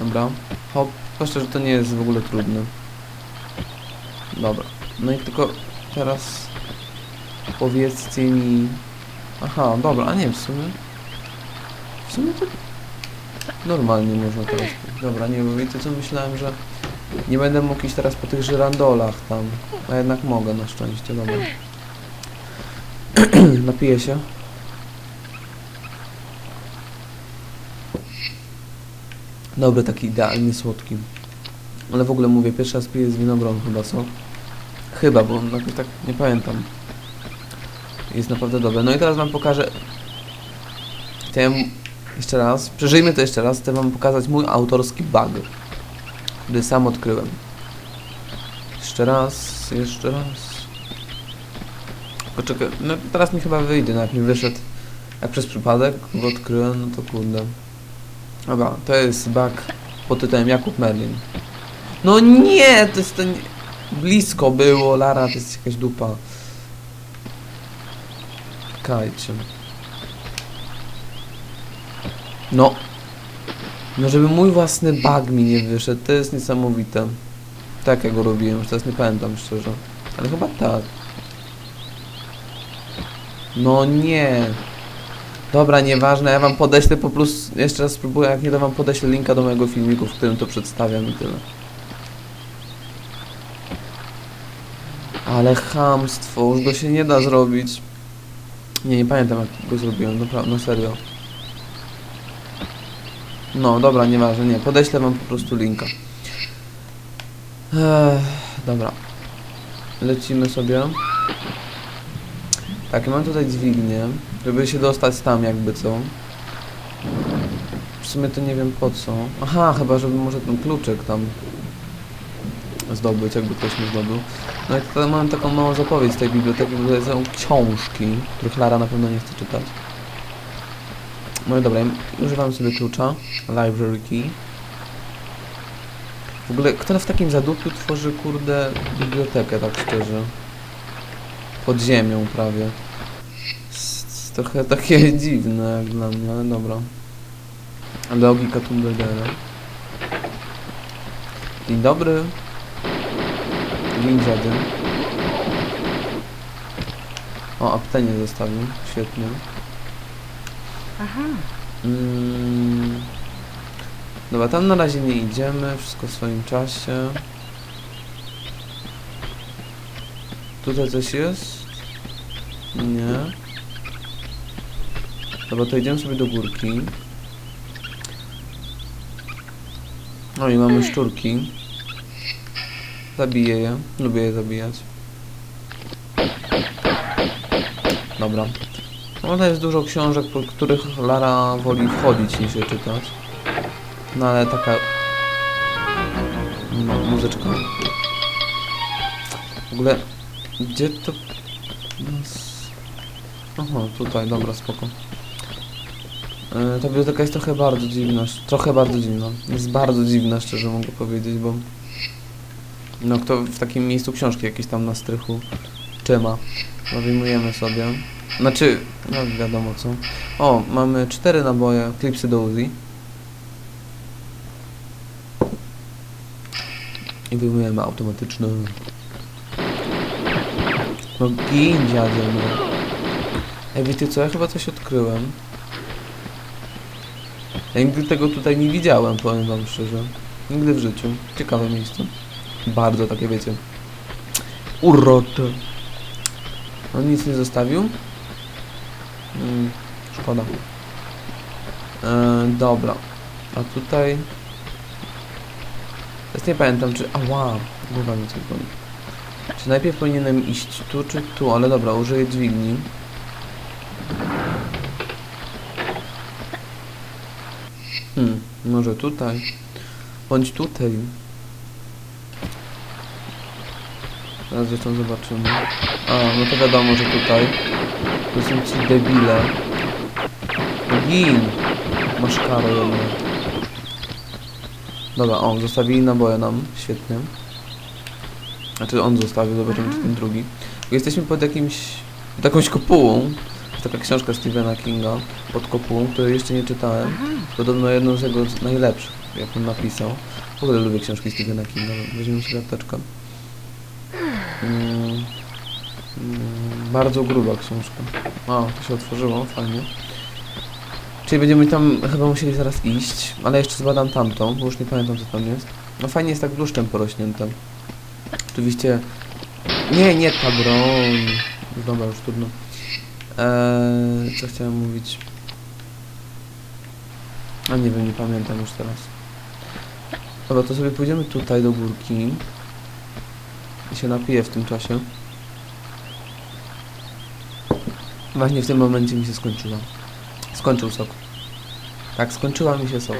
Dobra. Hop, zwłaszcza, że to nie jest w ogóle trudne. Dobra. No i tylko teraz powiedzcie mi... Aha, dobra, a nie, w sumie... W sumie to normalnie można teraz... Dobra, nie, bo wiecie co, myślałem, że nie będę mógł iść teraz po tych żyrandolach tam. A jednak mogę na szczęście, dobra. Napiję się. Dobry, taki idealnie słodki. Ale w ogóle mówię, pierwszy raz piję z winogron chyba, co? Chyba, bo jakoś tak nie pamiętam. Jest naprawdę dobre. No i teraz wam pokażę... Chciałem jeszcze raz, przeżyjmy to jeszcze raz, chcę wam pokazać mój autorski bug, który sam odkryłem. Jeszcze raz, jeszcze raz. Poczekaj, no teraz mi chyba wyjdzie, no jak mi wyszedł, jak przez przypadek go odkryłem, no to kurde. Dobra, to jest bug pod tytułem Jakub Merlin. No nie, to jest ten... Blisko było, Lara, to jest jakaś dupa. Czekajcie. No. No żeby mój własny bug mi nie wyszedł, to jest niesamowite. Tak jak go robiłem, już teraz nie pamiętam szczerze. Ale chyba tak. No nie. Dobra, nieważne, ja wam podeślę po prostu, jeszcze raz spróbuję, jak nie to wam podeślę linka do mojego filmiku, w którym to przedstawiam i tyle. Ale chamstwo, już go się nie da zrobić. Nie, nie pamiętam jak go zrobiłem, naprawdę, no serio. No, dobra, nieważne, nie, podeślę wam po prostu linka. Ech, dobra. Lecimy sobie. Tak, mam tutaj dźwignię, żeby się dostać tam jakby co. W sumie to nie wiem po co. Aha, chyba żeby może ten kluczyk tam zdobyć, jakby ktoś nie zdobył. No i tutaj mam taką małą zapowiedź z tej biblioteki, bo tutaj są książki, których Lara na pewno nie chce czytać. No i dobra, używam sobie klucza, library key. W ogóle, kto w takim zadupiu tworzy, kurde, bibliotekę, tak szczerze? Pod ziemią prawie. Trochę takie dziwne jak dla mnie, ale dobra. Logika Tomb Raidera. Dzień dobry. Dzień dziady. O, aptenie zostawił. Świetnie. Aha. Mm. Dobra, tam na razie nie idziemy, wszystko w swoim czasie. Tutaj coś jest? Nie. Dobra, to idziemy sobie do górki. No i mamy szczurki. Zabiję je. Lubię je zabijać. Dobra. No to jest dużo książek, po których Lara woli wchodzić niż je czytać. No ale taka... No, muzyczka. W ogóle... Gdzie to... Aha, tutaj, dobra, spoko. E, Ta biblioteka jest trochę bardzo dziwna, trochę bardzo dziwna. Jest bardzo dziwna, szczerze mogę powiedzieć, bo... No kto w takim miejscu książki jakieś tam na strychu trzyma. Wyjmujemy sobie. Znaczy, no wiadomo co. O, mamy cztery naboje, klipsy do Uzi. I wyjmujemy automatyczny. No gin dziadzie, no. Ej, wiecie co, ja chyba coś odkryłem. Ja nigdy tego tutaj nie widziałem, powiem wam szczerze. Nigdy w życiu. Ciekawe miejsce. Bardzo takie, wiecie. Urocze. On nic nie zostawił? Mm, szkoda. E, dobra. A tutaj... Teraz nie pamiętam, czy... Ała! Głowa mi coś boli. Czy najpierw powinienem iść tu, czy tu? Ale dobra, użyję dźwigni. Hmm, może tutaj. Bądź tutaj. Teraz zresztą zobaczymy. A, no to wiadomo, że tutaj. To są ci debile. Gin! Masz karę jedną. Dobra, o, zostawili naboje nam. Świetnie. Znaczy on zostawił, zobaczymy czy ten drugi. Bo jesteśmy pod jakimś... pod jakąś kopułą. Taka książka Stephena Kinga pod kopułą, której jeszcze nie czytałem. Podobno jedną z jego najlepszych, jak on napisał. W ogóle lubię książki Stephena Kinga, weźmiemy sobie apteczkę. Mm, mm, bardzo gruba książka. O, to się otworzyło, fajnie. Czyli będziemy tam chyba musieli zaraz iść, ale jeszcze zbadam tamtą, bo już nie pamiętam co tam jest. No fajnie jest tak bluszczem porośnięte. Oczywiście... Nie, nie ta broń. Dobra, już trudno. Eee, co chciałem mówić? A nie wiem, nie pamiętam już teraz. Dobra, to sobie pójdziemy tutaj do górki. I się napiję w tym czasie. Właśnie w tym momencie mi się skończyła. Skończył sok. Tak, skończyła mi się sok.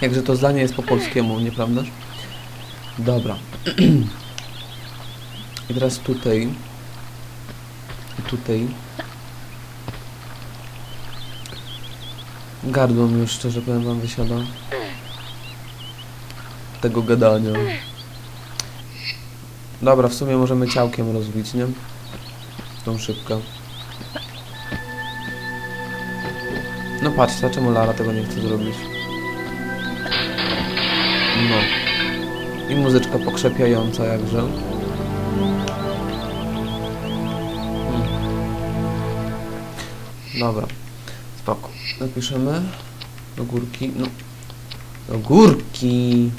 Jakże to zdanie jest po polskiemu, nieprawdaż? Dobra. I teraz tutaj. I tutaj. Gardło mi już szczerze powiem wam wysiada. Tego gadania. Dobra, w sumie możemy ciałkiem rozbić, nie? Tą szybkę. No patrz, dlaczego Lara tego nie chce zrobić? No. I muzyczka pokrzepiająca jakże. Hmm. Dobra. Napiszemy do górki. No. Do górki.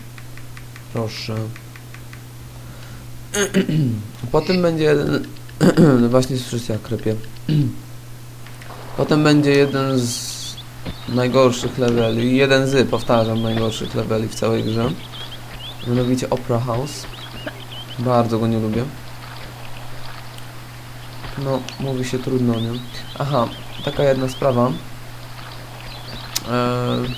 Proszę. Potem będzie jeden... właśnie słyszycie jak krypie. Potem będzie jeden z najgorszych leveli. Jeden z, powtarzam, najgorszych leveli w całej grze. Mianowicie Opera House. Bardzo go nie lubię. No, mówi się trudno, nie? Aha, taka jedna sprawa. Eee,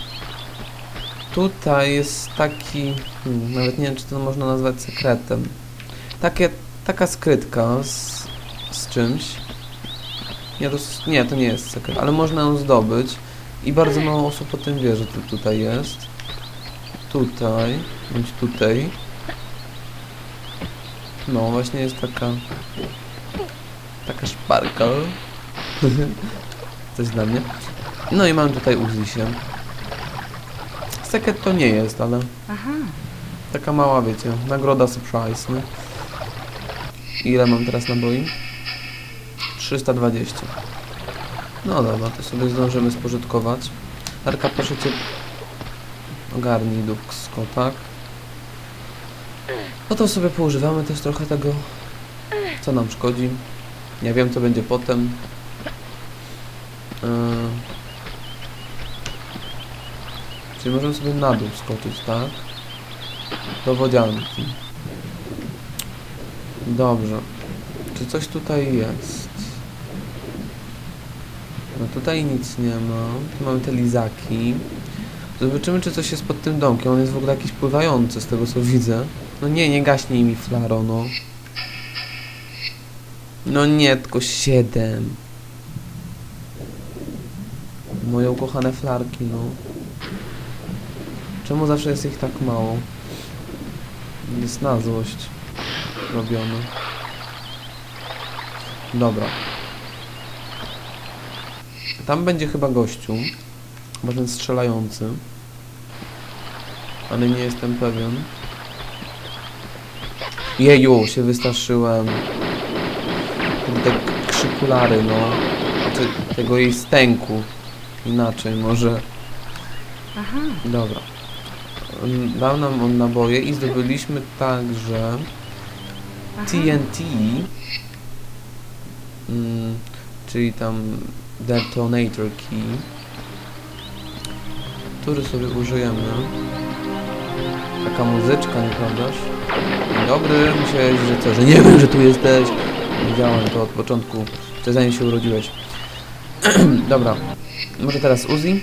tutaj jest taki... Hmm, nawet nie wiem, czy to można nazwać sekretem. Takie, taka skrytka z, z czymś. Nie to, nie, to nie jest sekret, ale można ją zdobyć. I bardzo mało osób o tym wie, że to tutaj jest. Tutaj, bądź tutaj. No, właśnie jest taka... Taka szparka. Coś dla mnie. No i mam tutaj Uzi się. Sekret to nie jest, ale Aha. taka mała, wiecie, nagroda surprise, nie? Ile mam teraz naboi? 320. No dobra, to sobie zdążymy spożytkować. Arka, proszę Cię, ogarnij dupsko, tak? No to sobie poużywamy też trochę tego, co nam szkodzi. Nie wiem, co będzie potem. Yy. Czyli możemy sobie na dół skoczyć, tak? Do wodzianki. Dobrze. Czy coś tutaj jest? No tutaj nic nie ma. Tu mamy te lizaki. Zobaczymy, czy coś jest pod tym domkiem. On jest w ogóle jakiś pływający, z tego co widzę. No nie, nie gaśnij mi flaro, no. No nie, tylko siedem. Moje ukochane flarki, no. Czemu zawsze jest ich tak mało? Jest na złość robione. Dobra. Tam będzie chyba gościu. Chyba ten strzelający. Ale nie jestem pewien. Jeju, się wystraszyłem. Te krzykulary, no. Znaczy, tego jej stęku. Inaczej może. Aha. Dobra. Dał nam on naboje i zdobyliśmy także. TNT, mm, czyli tam detonator key, który sobie użyjemy. Taka muzyczka, nieprawdaż? Dobry, myślałeś, że co, że nie wiem, że tu jesteś. Wiedziałem to od początku, jeszcze zanim się urodziłeś. Dobra, może teraz Uzi.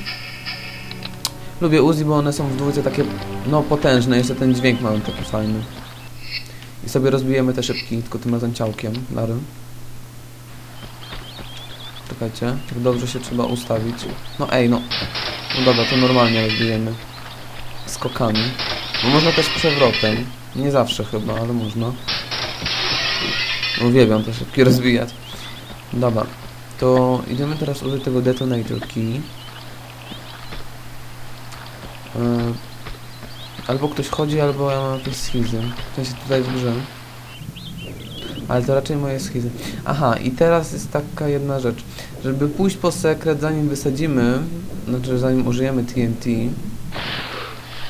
Lubię Uzi, bo one są w dwójce takie, no potężne, jeszcze ten dźwięk mają taki fajny. I sobie rozbijemy te szybki, tylko tym razem ciałkiem, Lary. Czekajcie, tak dobrze się trzeba ustawić. No ej, no. No dobra, to normalnie rozbijemy. Skokami. No można też przewrotem. Nie zawsze chyba, ale można. Uwielbiam te szybki rozbijać. Dobra. to idziemy teraz użyć tego detonator key. E, albo ktoś chodzi, albo ja mam jakieś schizy. W sensie tutaj w. Ale to raczej moje schizy. Aha, i teraz jest taka jedna rzecz. Żeby pójść po sekret, zanim wysadzimy, znaczy zanim użyjemy TNT,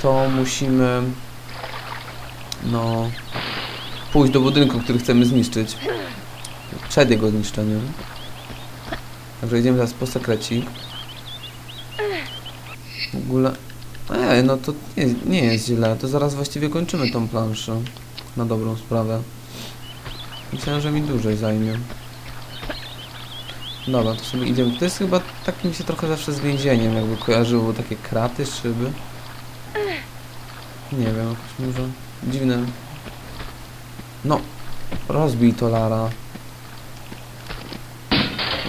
to musimy no pójść do budynku, który chcemy zniszczyć. Przed jego zniszczeniem. Także idziemy teraz po sekrecik. W ogóle... Ej, no to nie, nie jest źle. To zaraz właściwie kończymy tą planszę. Na dobrą sprawę. Myślałem, że mi dłużej zajmie. Dobra, to sobie idziemy. To jest chyba tak mi się trochę zawsze z więzieniem jakby kojarzyło takie kraty, szyby. Nie wiem, jakoś może dziwne. No, rozbij to Lara.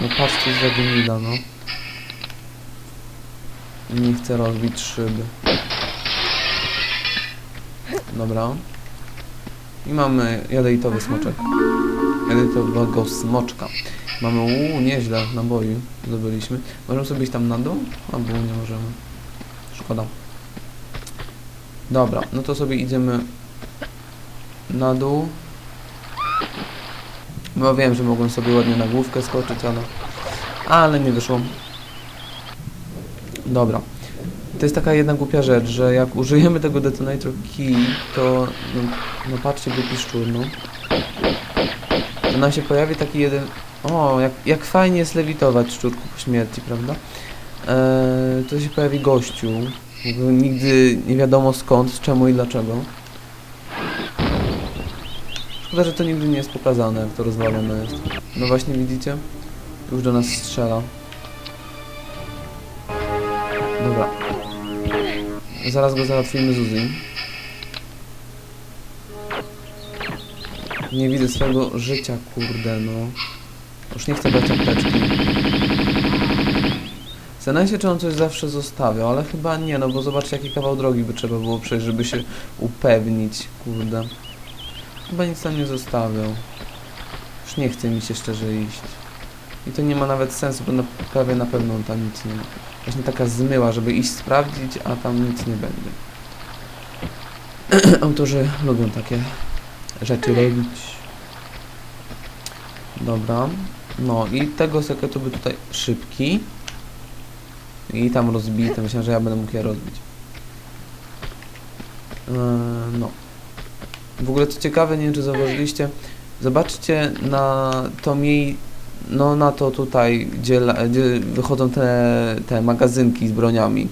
No patrzcie za gmina, no. Nie chcę rozbić szyby. Dobra. I mamy jadejtowy smoczek. Jadejtowego smoczka. Mamy, uuu, nieźle, naboi zdobyliśmy. Możemy sobie iść tam na dół? Albo nie możemy. Szkoda. Dobra, no to sobie idziemy na dół. Bo wiem, że mogłem sobie ładnie na główkę skoczyć, ale... Ale nie wyszło. Dobra. To jest taka jedna głupia rzecz, że jak użyjemy tego detonator key, to... No, no patrzcie, głupi szczur, no. To nam się pojawi taki jeden... O, jak, jak fajnie jest lewitować szczurku po śmierci, prawda? Eee, to się pojawi gościu. Nigdy nie wiadomo skąd, czemu i dlaczego. Szkoda, że to nigdy nie jest pokazane, jak to rozwalone jest. No właśnie widzicie? Już do nas strzela. Zaraz go załatwimy z Uzi. Nie widzę swojego życia, kurde, no. Już nie chcę brać apteczki. Zastanawiam się, czy on coś zawsze zostawiał, ale chyba nie, no bo zobaczcie, jaki kawał drogi by trzeba było przejść, żeby się upewnić, kurde. Chyba nic tam nie zostawiał. Już nie chce mi się szczerze iść. I to nie ma nawet sensu, bo na, prawie na pewno tam nic nie ma. Właśnie taka zmyła, żeby iść sprawdzić, a tam nic nie będzie. Autorzy lubią takie rzeczy robić. Dobra. No i tego sekretu by tutaj szybki. I tam rozbity. Myślę, że ja będę mógł je rozbić. Eee, no. W ogóle co ciekawe, nie wiem czy zauważyliście, zobaczcie na to miej, no na to tutaj, gdzie, gdzie wychodzą te, te magazynki z broniami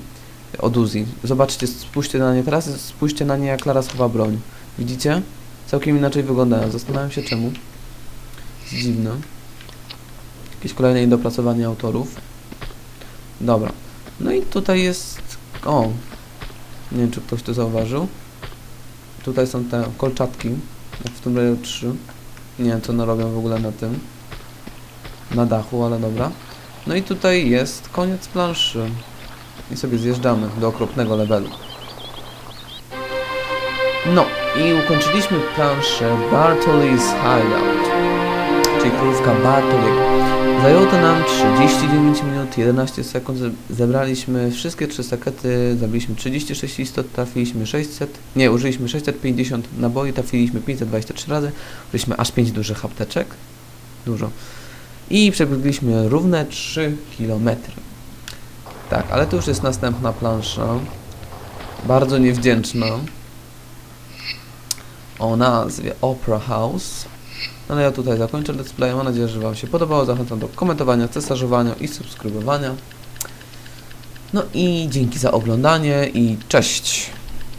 od Uzi. Zobaczcie, spójrzcie na nie teraz, spójrzcie na nie jak Lara schowa broń. Widzicie? Całkiem inaczej wyglądają. Zastanawiam się czemu. Jest dziwne. Jakieś kolejne dopracowanie autorów. Dobra. No i tutaj jest... O! Nie wiem, czy ktoś to zauważył. Tutaj są te kolczatki, w Tomb Raider 3. Nie wiem, co one robią w ogóle na tym. Na dachu, ale dobra. No i tutaj jest koniec planszy. I sobie zjeżdżamy do okropnego levelu. No, i ukończyliśmy planszę Bartoli's Hideout, czyli królówka Bartoliego. Zajęło to nam 39 minut 11 sekund. Ze- Zebraliśmy wszystkie trzy sekety, zabiliśmy 36 istot, trafiliśmy 600, nie, użyliśmy 650 naboi, trafiliśmy 523 razy, użyliśmy aż 5 dużych apteczek, dużo. I przebiegliśmy równe 3 km. Tak, ale to już jest następna plansza, bardzo niewdzięczna, o nazwie Opera House. No ale ja tutaj zakończę let's play. Mam nadzieję, że Wam się podobało. Zachęcam do komentowania, cesarzowania i subskrybowania. No i dzięki za oglądanie i cześć!